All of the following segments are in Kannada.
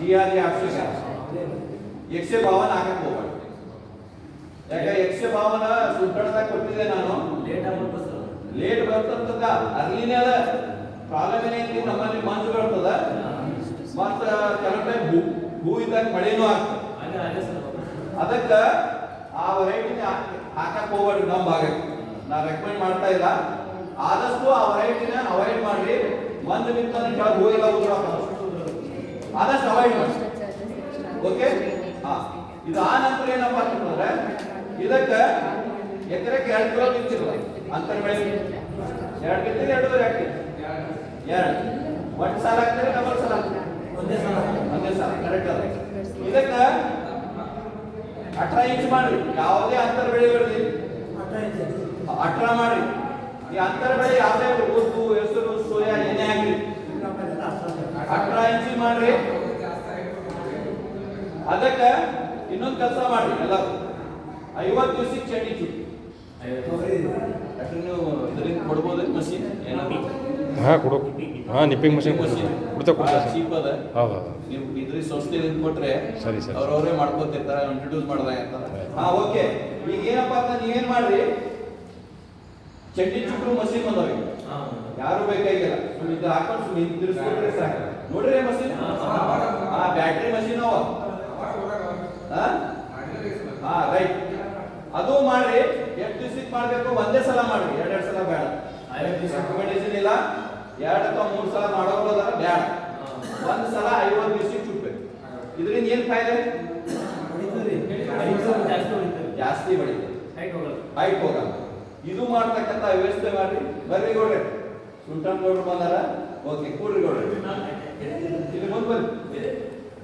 ಜಿ ಆರ್ ಜಿ ಅವಶ್ಯಕ ಯಕ್ಷ ಭಾವನ ಹಾಕಕ್ ಹೋಗ್ಬೇಡ ಯಾಕೆ ಯಕ್ಷ ಭಾವನ ಸುತ್ತಳದಾಗ ಕೊಟ್ಟಿದ್ದೆ ನಾನು? ಲೇಟ್ ಆಗ್ಬಿಟ್ಟು ಲೇಟ್ ಬರ್ತಂತದ ಅರ್ಲಿನೇ ಅದ ಪ್ರಾಬ್ಲಮ್ ಏನೈತಿ ನಮ್ಮಲ್ಲಿ ಮಂಜು ಬರ್ತದ. ಮತ್ತ ಕೆಲವು ಟೈಮ್ ಭೂ ಭೂ ಇದ್ದಾಗ ಮಳೆನೂ ಆಗ್ತದೆ. ಅದಕ್ಕ ಆ ವೆರೈಟಿನ ಹಾಕಕ್ ಹೋಗ್ಬೇಡ್ರಿ ನಮ್ಮ ಭಾಗಕ್ಕೆ. ನಾ ರೆಕಮೆಂಡ್ ಮಾಡ್ತಾ ಇಲ್ಲ. ಆದಷ್ಟು ಆ ವೆರೈಟಿನ ಅವಾಯ್ಡ್ ಮಾಡ್ರಿ ಒಂದು ನಿಂತ ಕೆಳಗೆ ಹೋಗಿಲ್ಲ ಆದಷ್ಟು ಅವಾಯ್ಡ್ ಮಾಡಿ. ಓಕೆ ಹಾ. ಇದು ಆ ನಂತರ ಏನಪ್ಪ ಅಂತಂದ್ರೆ ಇದಕ್ಕೆ ಎಕರೆಗೆ ಎರಡು ಕಿಲೋ ನಿಂತಿಲ್ಲ ಅಂತರ ಬೆಳೆ. ಎರಡು ಬಿತ್ತಿಲ್ಲ ಎರಡೂವರೆ ಯಾಕೆ ಎರಡು. ಒಂದು ಸಾಲ ಹಾಕ್ತಾರೆ ಡಬಲ್ ಸಾಲ ಒಂದೇ ಸಲ ಒಂದೇ ಸಾಲ ಕರೆಕ್ಟ್ ಅದ ಇದಕ್ಕೆ ಅಠರ ಇಂಚ್ ಮಾಡ್ರಿ. ಯಾವುದೇ ಅಂತರ ಬೆಳೆ ಬೆಳೆದಿ ಅಠರ ಮಾಡ್ರಿ. ಈ ಅಂತರ ಬೆಳೆ ಯಾವುದೇ ಉದ್ದು ಹೆಸರು ಸೋಯಾ ಏನೇ ಹಾಕ್ರಿ ಅಠರ ಇಂಚ್ ಮಾಡ್ರಿ. ಅದಕ್ಕ ಇನ್ನೊಂದು ಕೆಲಸ ಮಾಡ್ರಿ ಎಲ್ಲರೂ. ಐವತ್ತು ದಿವಸಕ್ಕೆ ಚಟ್ನಿ ಚುಟ್ಟಿ ನೀವು ಇದರಿಂದ ಕೊಡ್ಬೋದು ಮಷೀನ್ ಏನಾದ್ರು ಹಾಂ ಕೊಡು. ಹಾಂ ನಿಪ್ಪಿಂಗ್ ಮಷಿನ್ ಕೊಡ್ತೀವಿ ಕೊಡ್ತಾ ಕೊಡ್ತೇವೆ ಚೀಪ್ ಅದ. ಹೌದು ನೀವು ಇದ್ರಿ ಸಂಸ್ಥೆಯಿಂದ ಕೊಟ್ರೆ ಸರಿ, ಸರಿ. ಅವ್ರವರೇ ಮಾಡ್ಕೊತಿರ್ತಾರೆ ಇಂಟ್ರೊಡ್ಯೂಸ್ ಮಾಡ್ದಾಗ ಅಂತ ಹಾ ಓಕೆ. ಈಗ ಏನಪ್ಪಾ ಅಂತ ಏನು ಮಾಡ್ರಿ? ಚಟ್ನಿ ಚುಟ್ರು ಮಷೀನ್ ಬಂದವೆ ಹಾಂ ಯಾರು ಬೇಕಾಗಿಲ್ಲ. ಸುಮ್ಮನೆ ಇದು ಹಾಕೊಂಡು ಸುಮ್ಮನೆ ತಿರ್ಸ್ಕೊಂಡ್ರೆ ಸಾಕು. ನೋಡ್ರಿ ಮಷೀನ್. ಆ ಬ್ಯಾಟ್ರಿ ಮಷೀನ್ ಅವ. ಹಾ ರೈಟ್. ಅದು ಮಾಡ್ರಿ ಎಷ್ಟು ದಿವಸಕ್ಕೆ ಮಾಡ್ಬೇಕು? ಒಂದೇ ಸಲ ಮಾಡ್ರಿ. ಎರಡೆರಡು ಸಲ ಬೇಡ. ರೆಕಮೆಂಡೇಶನ್ ಇಲ್ಲ. ಎರಡು ಅಥವಾ ಮೂರು ಸಲ ಮಾಡೋದ್ರ ಬೇಡ. ಒಂದು ಸಲ ಐವತ್ತು ದಿವಸಕ್ಕೆ ಚುಟ್ಬೇಕು ಇದರಿಂದ ಏನ್ ಫಾಯ್ದೆ? ಜಾಸ್ತಿ ಬೆಳೀತದೆ ಹೈಟ್ ಹೋಗಲ್ಲ. ಇದು ಮಾಡ್ತಕ್ಕಂಥ ವ್ಯವಸ್ಥೆ ಮಾಡ್ರಿ. ಬರ್ರಿ ಗೌಡ್ರೆ. ಸುಲ್ತಾನ್ ಗೌಡ್ರು ಬಂದಾರ? ಓಕೆ ಕೂಡ್ರಿ ಗೌಡ್ರಿ ಇಲ್ಲಿ ಬಂದು ಬರ್ರಿ.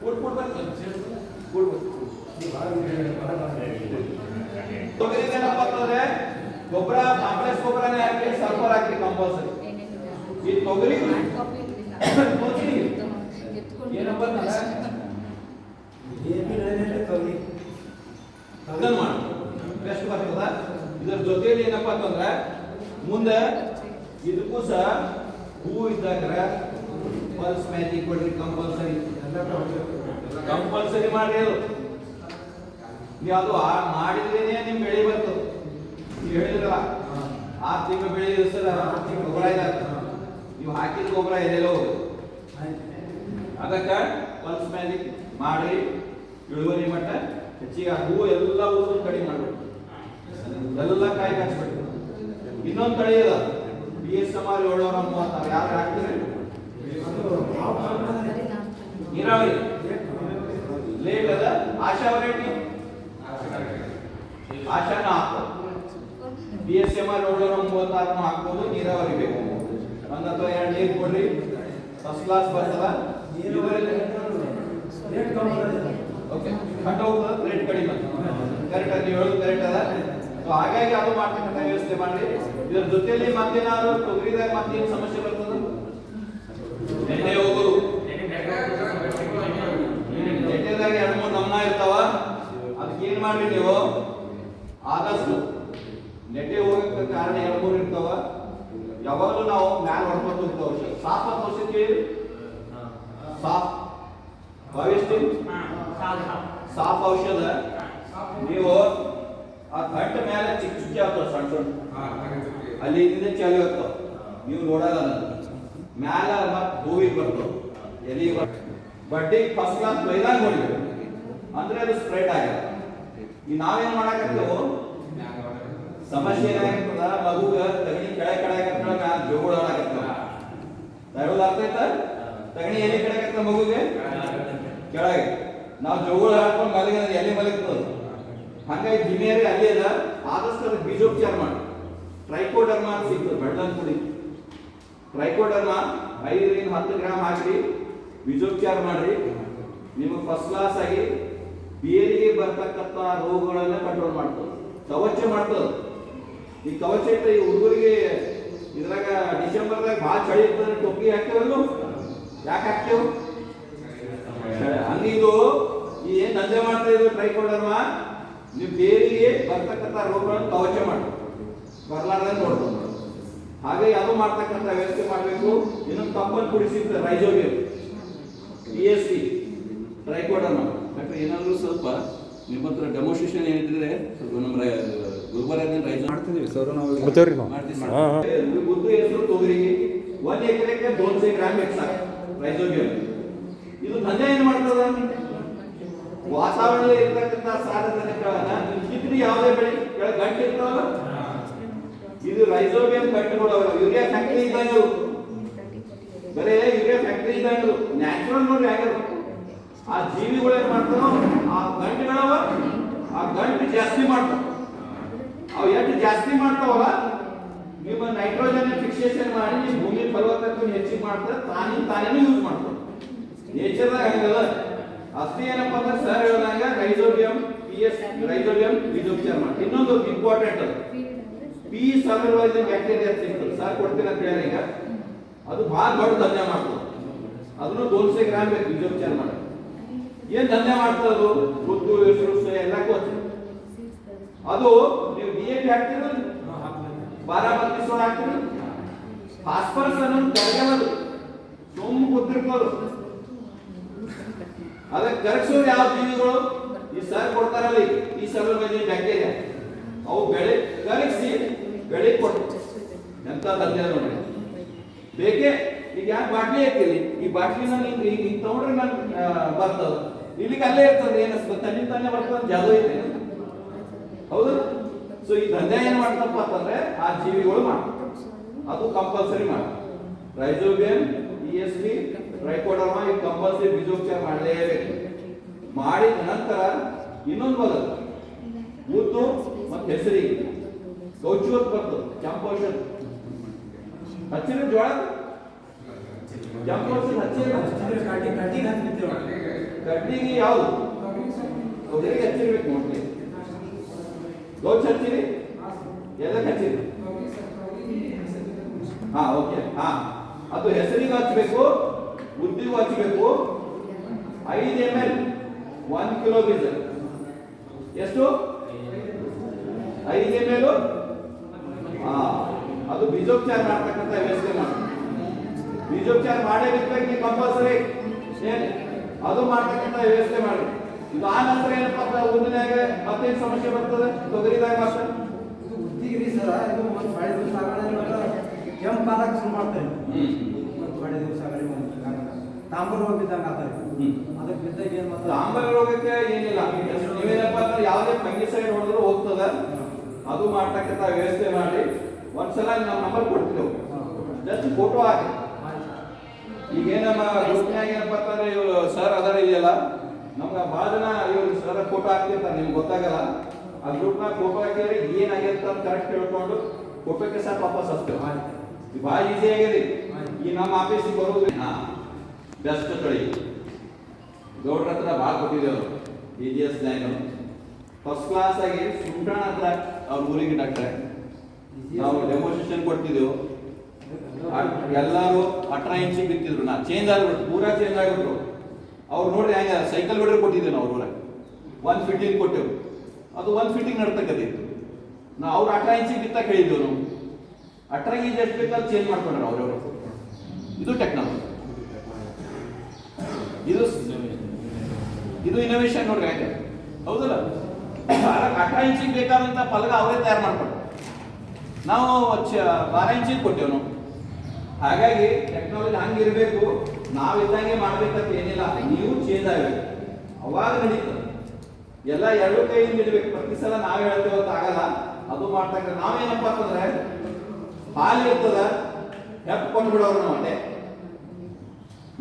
ಕೂಡ್ ಕೂಡ್ ಬರ್ರಿ. ಕೂಡ್ ಬರ್ರಿ ಅಂತಂದ್ರೆ ಗೊಬ್ಬರ ಕಾಂಪ್ಲೆಕ್ಸ್ ಗೊಬ್ಬರನೇ ಹಾಕಿ ಸಲ್ಫರ್ ಹಾಕಿ ಕಂಪಲ್ಸರಿ. ಈ ತೊಗರಿ ಏನಪ್ಪ ಅಂತಂದ್ರೆ ಅದನ್ನ ಮಾಡಿ. ಬೆಸ್ಟ್ ಬರ್ತದ. ಇದರ ಜೊತೆಯಲ್ಲಿ ಏನಪ್ಪಾ ಅಂತಂದ್ರೆ ಮುಂದೆ ಇದಕ್ಕೂ ಸಹ ಹೂ ಇದ್ದಾಗ ಪಲ್ಸ್ ಮ್ಯಾಜಿಕ್ ಕೊಡ್ರಿ ಕಂಪಲ್ಸರಿ ಕಂಪಲ್ಸರಿ ಮಾಡ್ರಿ ಅದು. ನೀವು ಅದು ಮಾಡಿದ್ರೇನೆ ನಿಮ್ ಬೆಳೆ ಬಂತು. ನೀವು ಹೇಳಿದ್ರಲ್ಲ? ಆರು ತಿಂಗಳು ಬೆಳೆ ಸರ್ ಆರು ತಿಂಗಳು ಗೊಬ್ಬರ ಇದೆ ನೀವು ಹಾಕಿದ ಗೊಬ್ಬರ ಎಲ್ಲೆಲ್ಲೋ ಅದಕ್ಕೆ ಪಲ್ಸ್ ಮ್ಯಾಜಿಕ್ ಮಾಡಿ ಇಳುವರಿ ಮಟ್ಟ ಹೆಚ್ಚಿಗೆ ಆ ಹೂವು ಎಲ್ಲ ಹೂವು ಕಡಿಮೆ ಮಾಡ್ಬೇಕು ಎಲ್ಲ ಕಾಯಿ ಕಾಯಿಸ್ಬೇಕು ಇನ್ನೊಂದು ತಳಿ ಅದ ಬಿ ಎಸ್ ಎಂ ಆರ್ ಏಳ್ನೂರ ಮೂವತ್ತಾರು ಯಾರು ಹಾಕ್ತಾರೆ ನೀರಾವರಿ ಲೇಟ್ ಅದ ಆಶಾ ವೆರೈಟಿ ಆಶಾನ ಹಾಕ್ಬೋದು ಬಿ ಎಸ್ ಎಂ ಆರ್ ಏಳ್ನೂರ ಮೂವತ್ತಾರನ್ನು ಹಾಕ್ಬೋದು ನೀರಾವರಿ ಬೇಕು ಒಂದ್ ಅಥವಾ ಎರಡು ನೀರು ಕೊಡ್ರಿ ಫಸ್ಟ್ ಕ್ಲಾಸ್ ಬರ್ತದ ಓಕೆ ಕಟ್ ಹೋಗ್ತದ ರೇಟ್ ಕಡಿಮೆ ಕರೆಕ್ಟ್ ನೀವು ಹೇಳೋದು ಕರೆಕ್ಟ್ ಅದ ಹಾಗಾಗಿ ಅದು ಮಾಡ್ತಕ್ಕಂಥ ವ್ಯವಸ್ಥೆ ಮಾಡ್ರಿ. ಇದ್ರ ಜೊತೆಯಲ್ಲಿ ಮತ್ತೇನಾದ್ರು ತೊಗರಿದಾಗ ಮತ್ತೇನು ಸಮಸ್ಯೆ ಬರ್ತದ? ನೆನ್ನೆ ಹೋಗೋದು. ನೆನ್ನೆದಾಗ ಎರಡು ಮೂರು ನಮ್ನ ಇರ್ತಾವ. ಅದಕ್ಕೆ ಏನ್ ಮಾಡ್ರಿ ನೀವು? ಆದಷ್ಟು ನೆಟ್ಟೆ ಹೋಗಕ್ಕೆ ಕಾರಣ ಎರಡು ಮೂರು ಇರ್ತಾವ. ಯಾವಾಗಲೂ ನಾವು ಮ್ಯಾಲ ಹೊಡ್ಕೊಂಡು ಹೋಗ್ತಾವ ಸಾಪ್ ಕೇಳಿ ಸಾಪ್ ಭವಿಷ್ಯ ಸಾಪ್ ಔಷಧ. ನೀವು ಗಂಟ ಮೇಲೆ ಚಿಕ್ಕ ಚಿಕ್ಕ ಆಗ್ತದೆ ಸಣ್ಣ ಸಣ್ಣ. ಅಲ್ಲಿ ಇದ್ದಿದ್ದೆ ಚಳಿ ಆಗ್ತಾವ ನೀವು ನೋಡಲ್ಲ. ಮ್ಯಾಲ ಮತ್ತೆ ಹೂವಿಗೆ ಬರ್ತಾವ ಎಲ್ಲಿ ಬಡ್ಡಿ ಫಸ್ಟ್ ಕ್ಲಾಸ್ ಮೈದಾನ ಹೊಡಿಬೇಕು ಅಂದ್ರೆ ಅದು ಸ್ಪ್ರೆಡ್ ಆಗಿಲ್ಲ ಈ ನಾವೇನ್ ಮಾಡಾಕತ್ತೇವು? ಸಮಸ್ಯೆ ಏನಾಗಿರ್ತದ ಮಗುಗ ತಗಣಿ ಕೆಳಗೆ ಕೆಳಗತ್ತಳ ಮ್ಯಾಲ ಜೋಗುಳ ಅರ್ಥ ಆಯ್ತಾ? ತಗಣಿ ಎಲ್ಲಿ ಕೆಳಗತ್ತ ಮಗುಗೆ? ಕೆಳಗೆ ನಾವು ಜೋಗುಳ ಹಾಕೊಂಡು ಮಲಗಿ ಎಲ್ಲಿ ಮಲಗ್ತದ. ಹಂಗಾಗಿ ಜಿಮೇರಿ ಅಲ್ಲಿ ಅದ. ಆದಷ್ಟು ಅದಕ್ಕೆ ಬೀಜೋಪಚಾರ ಮಾಡಿ. ಟ್ರೈಕೋಡರ್ಮಾ ಅಂತ ಸಿಗ್ತದೆ, ಬೆಳ್ಳನ್ ಪುಡಿ. ಟ್ರೈಕೋಡರ್ಮಾ, ಐದರಿಂದ ಹತ್ತು ಗ್ರಾಮ್ ಹಾಕಿ ಬೀಜೋಪಚಾರ ಮಾಡ್ರಿ. ನಿಮಗೆ ಫಸ್ಟ್ ಕ್ಲಾಸ್ ಆಗಿ ಬೇರಿಗೆ ಬರ್ತಕ್ಕಂಥ ರೋಗಗಳನ್ನ ಕಂಟ್ರೋಲ್ ಮಾಡ್ತದೆ. ಕವಚ ಮಾಡ್ತದೆ ಈ ಕವಚ ಇಟ್ಟು ಈ ಹುಡುಗರಿಗೆ ಇದ್ರಾಗ ಡಿಸೆಂಬರ್ದಾಗ ಭಾಳ ಚಳಿ ಇರ್ತದೆ, ಟೊಪ್ಪಿ ಹಾಕ್ತೇವಲ್ಲ ಯಾಕೆ ಹಾಕ್ತೇವೆ ಹಂಗಿದು ಏನ್ ದಂಧೆ ಮಾಡ್ತಾ ಇದ್ರು ಟ್ರೈ ಬೇರಿಗೆ ಬರ್ತಕ್ಕಂಥ ರೋಗಗಳನ್ನು ಕವಚ ಮಾಡಿ ಬರ್ಲಾರ್ದಂಗೆ ನೋಡ್ಕೊಂಡು ಹಾಗೆ ಅದು ಮಾಡ್ತಕ್ಕಂಥ ವ್ಯವಸ್ಥೆ ಮಾಡಬೇಕು. ಇನ್ನೊಂದು ಕಂಪನ್ ಕುಡಿಸಿದ್ರೆ ರೈಜೋಗೆ. ಪಿ ಎಸ್ ಸಿ ಟ್ರೈಕೋಡನ್ನು ಡಾಕ್ಟರ್ ಏನಾದರೂ ಸ್ವಲ್ಪ ನಿಮ್ಮ ಹತ್ರ ಡೆಮೋಸ್ಟ್ರೇಷನ್ ಏನಿದ್ರೆ ಸ್ವಲ್ಪ ನಮ್ಮ ಗುಲ್ಬರ್ಗ ರೈಸ್ ಮಾಡ್ತಿದ್ದೀವಿ ಸರ್ ನಾವು ಮಾಡ್ತೀವಿ ಉದ್ದು ಹೆಸರು ತೊಗರಿ. ಒಂದ್ ಎಕರೆಗೆ ದೋನ್ಸೆ ಗ್ರಾಮ್ ಹೆಚ್ಚ ರೈಸೋಬಿಯಂ ಇದು ದಂಧೆ ಏನು ಮಾಡ್ತದ? ವಾತಾವರಣದಲ್ಲಿ ಇರ್ತಕ್ಕಂಥ ಸಾರಜನಕಗಳನ್ನ ಕಿತ್ರಿ ಯಾವುದೇ ಬೆಳೆ ಗಂಟೆ ಇರ್ತಾವಲ್ಲ ಇದು ರೈಸೋಬಿಯಂ ಗಂಟುಗಳು ಯೂರಿಯಾ ಫ್ಯಾಕ್ಟರಿ ಇದ್ದಂಗೆ. ಬರೇ ಯೂರಿಯಾ ಫ್ಯಾಕ್ಟರಿ ಇದ್ದಂಗೆ ನ್ಯಾಚುರಲ್ ನೋಡಿ ಆಗ್ಯದ ಆ ಜೀವಿಗಳು ಏನ್ ಮಾಡ್ತಾವ ಆ ಗಂಟುಗಳವ ಆ ಗಂಟು ಜಾಸ್ತಿ ಮಾಡ್ತಾವ. ಅವು ಎಷ್ಟು ಜಾಸ್ತಿ ಮಾಡ್ತಾವಲ್ಲ? ನಿಮ್ಮ ನೈಟ್ರೋಜನ್ ಫಿಕ್ಸೇಷನ್ ಮಾಡಿ, ನಿಮ್ಮ ಭೂಮಿ ಫಲವತ್ತತೆ ಹೆಚ್ಚಿಗೆ ಮಾಡ್ತಾರೆ, ತಾನೇ ತಾನೇ ಯೂಸ್ ಮಾಡ್ತಾರೆ. ನೇಚರ್ದಾಗ ಹಂಗಲ್ಲ. ಅಷ್ಟೇ ಏನಪ್ಪ ಅಂದ್ರೆ ಸರ್ ಹೇಳಿದಾಗ ರೈಸೋಬಿಯಂ ಪಿ ಎಸ್ ರೈಸೋಬಿಯಂ ಬೀಜೋಪಚಾರ ಮಾಡಿ ಇನ್ನೊಂದು ಇಂಪಾರ್ಟೆಂಟ್ ಅದು. ಪಿ ಸಲ್ಯುಲೈಸಿಂಗ್ ಬ್ಯಾಕ್ಟೀರಿಯಾ ಸಿಗ್ತದೆ ಸರ್ ಕೊಡ್ತೀನಿ ಅಂತ ಹೇಳಿ ಈಗ. ಅದು ಭಾಳ ದೊಡ್ಡ ಧನ್ಯ ಮಾಡ್ತದೆ. ಅದನ್ನು ದೋನ್ಸೆ ಗ್ರಾಮ್ ಬೇಕು ಬೀಜೋಪಚಾರ ಮಾಡಿ ಏನ್ ಧನ್ಯ ಮಾಡ್ತದೆ ಅದು? ಉದ್ದು ಹೆಸರು ಎಲ್ಲ ಗೊತ್ತು ಅದು ನೀವು ಡಿ ಎ ಪಿ ಹಾಕ್ತೀರ ಬಾರಾಮತಿ ಸೋಡ ಹಾಕ್ತೀರ ಫಾಸ್ಫರಸ್ ಅನ್ನೋದು ಕರಗಲ್ಲದು ಸೋಮು ಗೊತ್ತಿರ್ತದು ಅದಕ್ಕೆ ಕರಗಿಸೋದು ಯಾವ ಜೀವಿಗಳು? ಈ ಸರ್ ಕೊಡ್ತಾರಲ್ಲ, ಈ ಸಲುವಾಗಿ ಬ್ಯಾಕ್ಟೀರಿಯಾ ಅವು ಬೆಳೆ ಕರಗಿಸಿ ಬೆಳೆ ಕೊಟ್ಟು. ಎಂತ ನೋಡಿ ಬೇಕೆ? ಈಗ ಯಾಕೆ ಬಾಟ್ಲಿ ಹಾಕಿರಿ? ಈ ಬಾಟ್ಲಿನ ನೀವು ಈಗ ಹಿಂಗೆ ತಗೊಂಡ್ರೆ ನಾನು ಬರ್ತದ. ಇಲ್ಲಿಗೆ ಅಲ್ಲೇ ಇರ್ತದೆ ಏನಿಸ್ತದೆ ತನ್ನಿಂದ ತಾನೇ ಬರ್ತದೆ ಜಾದು ಐತೆ ಹೌದು? ಸೊ ಈ ದಂಧೆ ಏನು ಮಾಡ್ತಪ್ಪ ಅಂತಂದ್ರೆ, ಆ ಜೀವಿಗಳು ಮಾಡ್ತಾರೆ ಅದು ಕಂಪಲ್ಸರಿ ಮಾಡಿ rhizobium E S B trichoderma ಈ ಕಂಪಲ್ಸರಿ ಬೀಜೋಪಚಾರ ಮಾಡಲೇಬೇಕು. ಮಾಡಿದ ನಂತರ ಇನ್ನೊಂದು ಬದಲು ಉದ್ದು ಮತ್ತು ಹೆಸರಿಗೆ ಗೌಚುವತ್ ಬರ್ತದೆ. ಕೆಂಪು ಔಷಧ. ಹಚ್ಚಿರ ಜೋಳ? ಕೆಂಪು ಔಷಧ ಕಡ್ಡಿಗೆ ಕಡ್ಡಿಗೆ ಯಾವುದು? ತೊಗರಿಗೆ ಹಚ್ಚಿರ್ಬೇಕು ನೋಡ್ಲಿ ಗೌಚ್ ಹಚ್ಚಿರಿ? ಎಲ್ಲಕ್ಕೆ ಹಚ್ಚಿರಿ? ಹಾ ಓಕೆ. ಹಾ. ಅದು ಹೆಸರಿಗೆ ಹಚ್ಚಬೇಕು ಉದ್ದಿಗೂ ಹಚ್ಚಬೇಕು ಐದು ಎಂ ಎಲ್ ಒನ್ ಕಿಲೋಮೀಟರ್ ಬೀಜ ಎಷ್ಟು? ಐದು ಎಂ ಎಲ್ ಹಾ ಅದು ಬೀಜೋಪಚಾರ ಮಾಡ್ತಕ್ಕಂಥ ವ್ಯವಸ್ಥೆ ಮಾಡಿ. ಬೀಜೋಪಚಾರ ಮಾಡೇ ನೀವು ಕಂಪಲ್ಸರಿ ಅದು ಮಾಡ್ತಕ್ಕಂಥ ವ್ಯವಸ್ಥೆ ಮಾಡಿ. ಇದು ಆ ನಂತರ ಏನಪ್ಪ ಅಂದ್ರೆ ಉದ್ದಿನಾಗ ಮತ್ತೇನು ಸಮಸ್ಯೆ ಬರ್ತದೆ? ತೊಗರಿದಾಗ ಇದು ಉದ್ದಿಗಿರಿ ಸರ ಇದು ಒಂದು ಬಾಳೆ ದಿವಸ ಕೆಂಪಾದಾಗ ಶುರು ಮಾಡ್ತೇನೆ ಮತ್ತು ಬಾಳೆ ದಿವಸ ತಾಂಬರ್ ಬಿದ್ದಂಗೆ ಆಗ್ತಾರೆ ಅದಕ್ಕೆ ಬಿದ್ದಾಗ ಏನು ಮಾಡ್ತಾರೆ? ತಾಂಬರ ರೋಗಕ್ಕೆ ಏನಿಲ್ಲ ನೀವೇನಪ್ಪ ಅಂದ್ರೆ ಯಾವುದೇ ಫಂಗಿಸೈಡ್ ಹೊಡೆದ್ರು ಹೋಗ್ತದ. ಅದು ಮಾಡ್ತಕ್ಕಂಥ ವ್ಯವಸ್ಥೆ ಮಾಡಿ ಒಂದ್ಸಲ ನಮ್ಮ ನಂಬರ್ ಕೊಡ್ತೀವಿ ಜಸ್ಟ್ ಫೋಟೋ ಹಾಕಿ. ಈಗ ನಮ್ಮ ಗ್ರೂಪ್ನಾಗ ಏನಪ್ಪ ಅಂತಂದ್ರೆ ಇವರು ಸರ್ ಅದರ ಇದೆಯಲ್ಲ? ನಮ್ಗೆ ಭಾಳ ಜನ ಇವ್ರು ಸರ್ ಫೋಟೋ ಹಾಕ್ತಿರ್ತಾರೆ ನಿಮ್ಗೆ ಗೊತ್ತಾಗಲ್ಲ. ಆ ಗ್ರೂಪ್ನಾಗ ಫೋಟೋ ಹಾಕಿದ್ರೆ ಏನಾಗಿರುತ್ತೆ ಅಂತ ಕರೆಕ್ಟ್ ಹೇಳ್ಕೊಂಡು ಫೋಟೋಕ್ಕೆ ಸರ್ ವಾಪಸ್ ಹಚ್ತೇವೆ ಭಾಳ ಈಸಿ ಆಗಿದೆ. ಈ ನಮ್ಮ ಆಫೀಸಿಗೆ ಬರೋದು ಬೆಸ್ಟ್ ತಳಿ ಗೌಡ್ರ ಹತ್ರ ಭಾಳ ಕೊಟ್ಟಿದ್ದೇವೆ B G S bank first class ಆಗಿ ಸುಂಟಣ ಹತ್ರ ಅವ್ರ ಊರಿಗೆ ಡಾಕ್ಟ್ರೆ. ನಾವು ಡೆಮೋಸ್ಟ್ರೇಷನ್ ಕೊಡ್ತಿದ್ದೆವು ಎಲ್ಲರೂ ಅಠರ ಇಂಚಿ ಬಿತ್ತಿದ್ರು. ನಾ ಚೇಂಜ್ ಆಗ್ಬಿಟ್ಟು ಪೂರಾ ಚೇಂಜ್ ಆಗ್ಬಿಟ್ರು. ಅವ್ರು ನೋಡ್ರಿ ಹೆಂಗ ಸೈಕಲ್ ಬಿಡ್ರೆ ಕೊಟ್ಟಿದ್ದೆ ನಾವು ಅವ್ರ ಒನ್ ಫಿಟ್ಟಿಂಗ್ ಕೊಟ್ಟೆವು. ಅದು ಒಂದು ಫಿಟ್ಟಿಂಗ್ ನಡ್ತಕ್ಕದಿತ್ತು ನಾ ಅವ್ರು ಅಠರ ಇಂಚಿಗೆ ಬಿತ್ತಕ್ಕೆ ಹೇಳಿದ್ದೆವು ನಾವು. ಅಟ್ರ ಈಜ್ ಎಷ್ಟು ಚೇಂಜ್ ಮಾಡ್ಕೊಂಡ್ರು ಅವ್ರವ್ರು. ಇದು ಟೆಕ್ನಾಲಜಿ ಇದು ಇದು ಇನೋವೇಷನ್ ನೋಡ್ರಿ ಆಯ್ತು ಹೌದಲ್ಲ? ಅಟ ಇಂಚಿಗೆ ಬೇಕಾದಂತ ಪಲಗ ಅವರೇ ತಯಾರು ಮಾಡ್ಕೊಂಡು ನಾವು ಬಾರ ಇಂಚಿಗೆ ಕೊಟ್ಟೆವು ನಾವು. ಹಾಗಾಗಿ ಟೆಕ್ನಾಲಜಿ ಹಂಗಿರ್ಬೇಕು ನಾವಿದ್ದಂಗೆ ಮಾಡ್ಬೇಕಂತ ಏನಿಲ್ಲ. ನೀವು ಚೇಂಜ್ ಆಗಬೇಕು ಅವಾಗ ನಡೀತದೆ ಎಲ್ಲ ಎರಡು ಕೈಯಿಂದ ಇಡಬೇಕು ಪ್ರತಿ ಸಲ ನಾವ್ ಅಂತ ಆಗಲ್ಲ. ಅದು ಮಾಡ್ತಕ್ಕ ನಾವೇನಪ್ಪ ಅಂತಂದ್ರೆ ಹಾಲು ಇರ್ತದ, ಹೆಪ್ಪ ಬಿಡೋರು ನಾವು ಅದೇ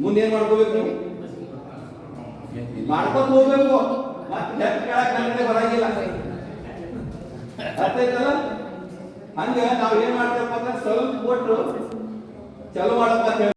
ಮುಂದೆ ಏನ್ ಮಾಡ್ಕೋಬೇಕು ನೀವು? ಮಾಡ್ಕೊತ ಹೋಗ್ಬೇಕು. ಮತ್ತೆ ಹೆಪ್ ಕೇಳಕ್ ನನಗೆ ಬರಂಗಿಲ್ಲ. ಅರ್ಥ ಆಯ್ತಲ್ಲ ಹಂಗ ನಾವ್ ಏನ್ ಮಾಡ್ತೇವಪ್ಪ ಅಂದ್ರೆ ಸ್ವಲ್ಪ ಕೊಟ್ಟು ಚಲೋ ಮಾಡಪ್ಪ